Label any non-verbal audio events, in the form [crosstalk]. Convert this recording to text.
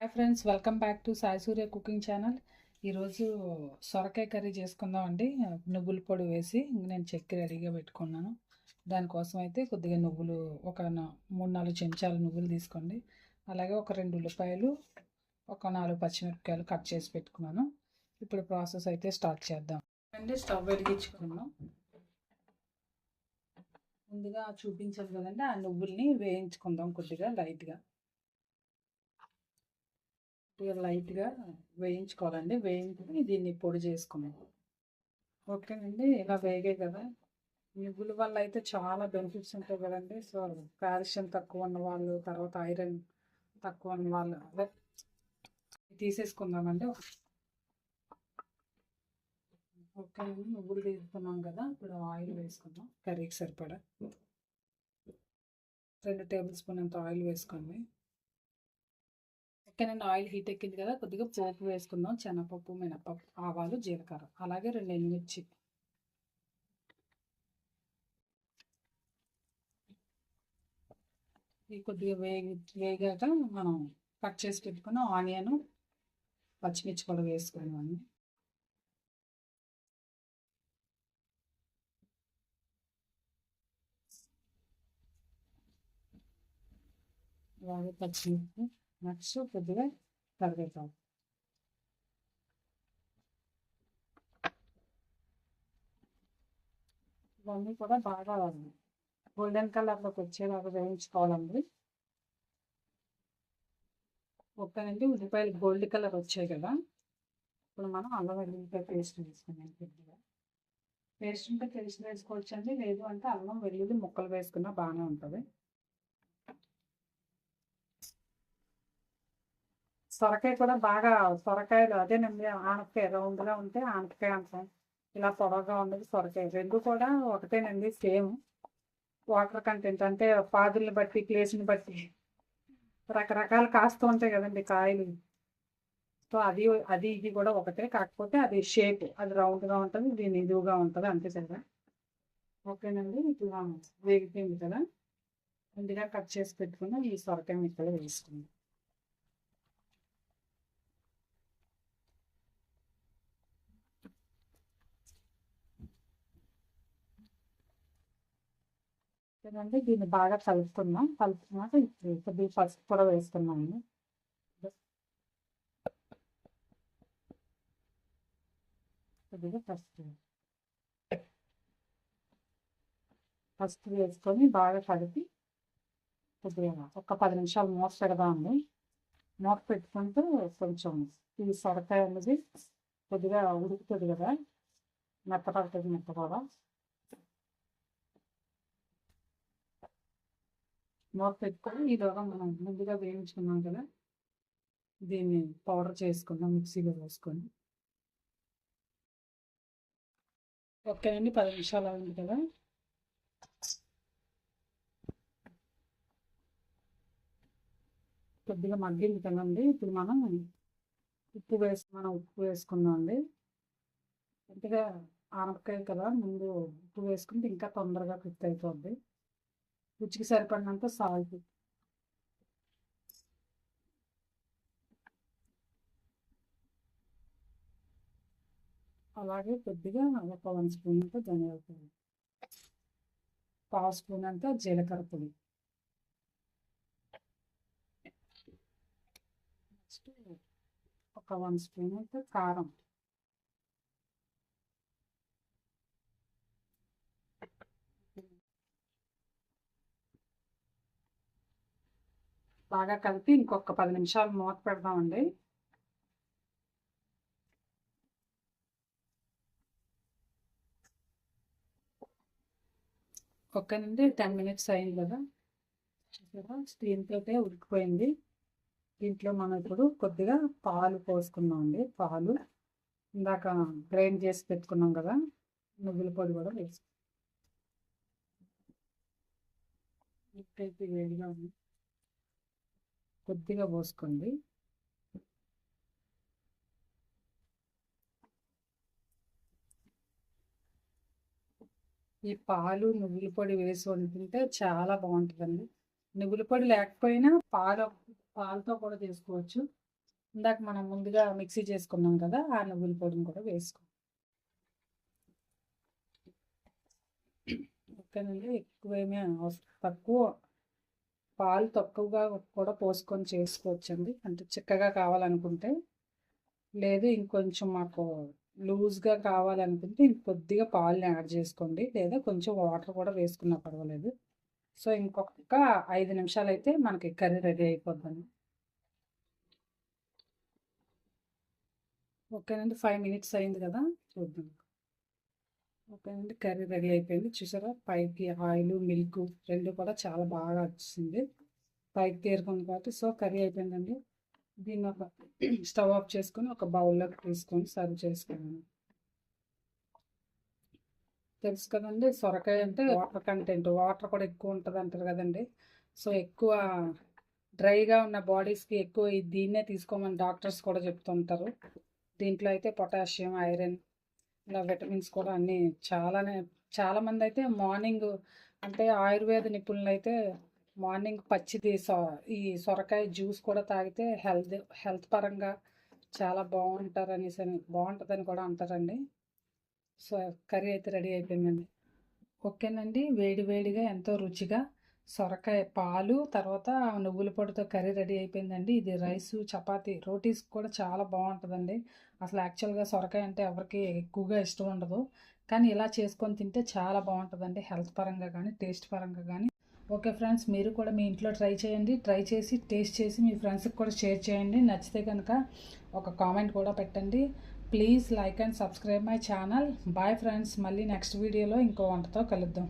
Hi friends welcome back to Sai Surya cooking channel. ఈరోజు సొరకాయ curry చేసుకుందామండి. నువ్వుల పొడి వేసి నేను చక్కెర రెడీగా పెట్టుకున్నాను. దానికోసం అయితే కొద్దిగా నువ్వులు ఒక మూడు నాలుగు చెంచాలు నువ్వులు తీసుకోండి. అలాగే ఒక రెండు ఉల్లిపాయలు ఒక నాలుగు పచ్చిమిరపకాయలు కట్ చేసి పెట్టుకున్నాను. ఇప్పుడు ప్రాసెస్ అయితే స్టార్ట్ చేద్దాం. అండి స్టవ్ వెలిగించుకున్నాం ముందుగా చూపించాను కదండి ఆ నువ్వుల్ని వేయించుకుందాం కొద్దిగా లైట్గా. లైట్గా వేయించుకోవాలండి. వేయించుకుని దీన్ని పొడి చేసుకున్నాం ఓకేనండి ఇలా వేగే కదా. నువ్వుల వల్ల అయితే చాలా బెనిఫిట్స్ ఉంటాయి కదండి. సో కాల్షియం తక్కువ ఉన్న వాళ్ళు తర్వాత ఐరన్ తక్కువ ఉన్న వాళ్ళు అదే తీసేసుకుందామండి. ఓకేనండి నువ్వులు తీసుకున్నాం కదా. ఇప్పుడు ఆయిల్ వేసుకుందాం. కర్రీకి సరిపడా. రెండు టేబుల్ స్పూన్ అంత ఆయిల్ వేసుకోండి. ఓకేనండి ఆయిల్ హీట్ ఎక్కింది కదా కొద్దిగా పోపు వేసుకుందాం. శనగపప్పు మినపప్పు ఆవాలు జీలకర్ర. అలాగే రెండు ఎండుమిర్చి. ఇవి కొద్దిగా వేగి వేగాక మనం కట్ చేసి పెట్టుకున్న ఆనియన్ పచ్చిమిర్చి కూడా వేసుకున్నాము అలాగే పచ్చిమిర్చి. నెక్స్ట్ కొద్దిగా కరివేపాకు ఇవన్నీ కూడా బాగా గోల్డెన్ కలర్లోకి వచ్చేలాగా వేయించుకోవాలండి. ఒక్కనండి ఉల్లిపాయలు గోల్డ్ కలర్ వచ్చాయి కదా. ఇప్పుడు మనం అల్లం వెల్లుల్లిపాయ పేస్ట్ వేసుకున్నాం కొద్దిగా పేస్ట్ ఉంటే తెలిసి వేసుకోవచ్చండి. లేదు అంటే అల్లం వెల్లుల్లి ముక్కలు వేసుకున్నా బాగానే ఉంటుంది. సొరకాయ కూడా బాగా సొరకాయలు అదేనండి ఆనపకాయ రౌండ్గా ఉంటే ఆనపకాయ అంటాం. ఇలా పొడవుగా ఉండదు సొరకాయ. రెండు కూడా ఒకటేనండి సేమ్. వాటర్ కంటెంట్ అంటే పాదుల్ని బట్టి ప్లేస్ని బట్టి రకరకాల కాస్తూ ఉంటాయి కదండి కాయలు. సో అది అది ఇది కూడా ఒకటే. కాకపోతే అది షేప్ అది రౌండ్గా ఉంటుంది దీని ఇదిగా ఉంటుంది అంతే కదా. ఓకేనండి ఇట్లా వేగిపోయింది కదా. ముందుగా కట్ చేసి పెట్టుకుని ఈ సొరకాయ ఇక్కడ వేసుకుందాం. చూడండి దీన్ని బాగా కలుపుతున్నాం కలుపుకున్నాక ఇప్పుడు కొద్దిగా పసుపు కూడా వేస్తున్నాము కొద్దిగా పసుపు. పసుపు వేసుకొని బాగా కలిపి కొద్దిగా ఒక పది నిమిషాలు మూత పెడదాము మూత పెట్టుకుంటూ కొంచెం ఈ సొరకాయ అనేది కొద్దిగా ఉడుకుతుంది కదా మెత్తపడుతుంది మెత్త కూడా మూత పెట్టుకొని ఈలోగా మనం ముందుగా వేయించుకున్నాం కదా దీన్ని పౌడర్ చేసుకుందాం మిక్సీలో వేసుకొని. ఓకేనండి పది నిమిషాలు అయింది కదా. కొద్దిగా మగ్గింది కదండి ఇప్పుడు మనం ఉప్పు వేసి మనం ఉప్పు వేసుకుందాం అండి. కొద్దిగా ఆనపకాయ కదా ముందు ఉప్పు వేసుకుంటే ఇంకా తొందరగా కుక్ అయిపోద్ది. రుచికి సరిపడినంత సాల్ట్ అలాగే కొద్దిగా ఒక వన్ స్పూన్ అంత ధనియాల పొడి పావు స్పూన్ అంత జీలకర్ర పొడి. నెక్స్ట్ ఒక వన్ స్పూన్ అంత కారం. బాగా కలిపి ఇంకొక పది నిమిషాలు మూత పెడదామండి. ఒక్క నుండి టెన్ మినిట్స్ అయింది కదా? దీంతో ఉడికిపోయింది. దీంట్లో మనం ఇప్పుడు కొద్దిగా పాలు పోసుకున్నాం అండి పాలు ఇందాక గ్రైండ్ చేసి పెట్టుకున్నాం కదా? నువ్వుల పొడి కూడా వేసుకున్నాం వేడిగా ఉంది కొద్దిగా పోసుకోండి. ఈ పాలు నువ్వుల పొడి వేసి వండుకుంటే చాలా బాగుంటుందండి. నువ్వుల పొడి లేకపోయినా పాలు పాలతో కూడా చేసుకోవచ్చు. ఇందాక మనం ముందుగా మిక్సీ చేసుకున్నాం కదా ఆ నువ్వుల పొడిని కూడా వేసుకో. ఓకేనండి ఎక్కువేమీ అవసరం తక్కువ పాలు తక్కువగా కూడా పోసుకొని చేసుకోవచ్చండి. అంటే చిక్కగా కావాలనుకుంటే. లేదు ఇంకొంచెం మాకు లూజ్గా కావాలనుకుంటే ఇంకొద్దిగా పాలు యాడ్ చేసుకోండి. లేదా కొంచెం వాటర్ కూడా వేసుకున్నా పర్వాలేదు. సో ఇంకొక ఐదు నిమిషాలు అయితే మనకి కర్రీ రెడీ అయిపోద్దండి. ఓకేనండి. ఫైవ్ మినిట్స్ అయింది కదా. చూద్దాం. ఓకే అండి కర్రీ రెడీ అయిపోయింది. చూసారా? పైకి ఆయిల్ మిల్క్ రెండు కూడా చాలా బాగా వచ్చింది పైకి తీరుకుంది కాబట్టి సో కర్రీ అయిపోయిందండి. దీన్ని ఒక [clears throat] స్టవ్ ఆఫ్ చేసుకొని ఒక బౌల్లోకి తీసుకొని సర్వ్ చేసుకున్నాను తెలుసు కదండి సొరకాయ అంటే వాటర్ కంటెంట్. వాటర్ కూడా ఎక్కువ ఉంటుంది అంటారు కదండి. సో ఎక్కువ డ్రైగా ఉన్న బాడీస్కి ఎక్కువ దీన్నే తీసుకోమని డాక్టర్స్ కూడా చెప్తుంటారు. దీంట్లో అయితే పొటాషియం ఐరన్ ఇలా విటమిన్స్ కూడా అన్నీ చాలానే చాలామంది అయితే మార్నింగ్ అంటే ఆయుర్వేద నిపుణులు అయితే మార్నింగ్ పచ్చిది సో ఈ సొరకాయ జ్యూస్ కూడా తాగితే హెల్త్ హెల్త్ పరంగా చాలా బాగుంటారు అనేసి అని బాగుంటుందని కూడా అంటారండి. సో కర్రీ అయితే రెడీ అయిపోయిందండి. ఓకేనండి వేడి వేడిగా ఎంతో రుచిగా సొరకాయ పాలు తర్వాత నువ్వుల పొడితో కర్రీ రెడీ అయిపోయిందండి. ఇది రైస్ చపాతి రోటీస్ కూడా చాలా బాగుంటుందండి. అసలు యాక్చువల్గా సొరకాయ అంటే ఎవరికి ఎక్కువగా ఇష్టం ఉండదు. కానీ ఇలా చేసుకొని తింటే చాలా బాగుంటుందండి. హెల్త్ పరంగా కానీ టేస్ట్ పరంగా కానీ ఓకే ఫ్రెండ్స్ మీరు కూడా మీ ఇంట్లో ట్రై చేయండి. ట్రై చేసి టేస్ట్ చేసి మీ ఫ్రెండ్స్కి కూడా షేర్ చేయండి. నచ్చితే కనుక ఒక కామెంట్ కూడా పెట్టండి. Please like and subscribe my channel. Bye friends మళ్ళీ నెక్స్ట్ వీడియోలో ఇంకో వంటతో కలుద్దాం.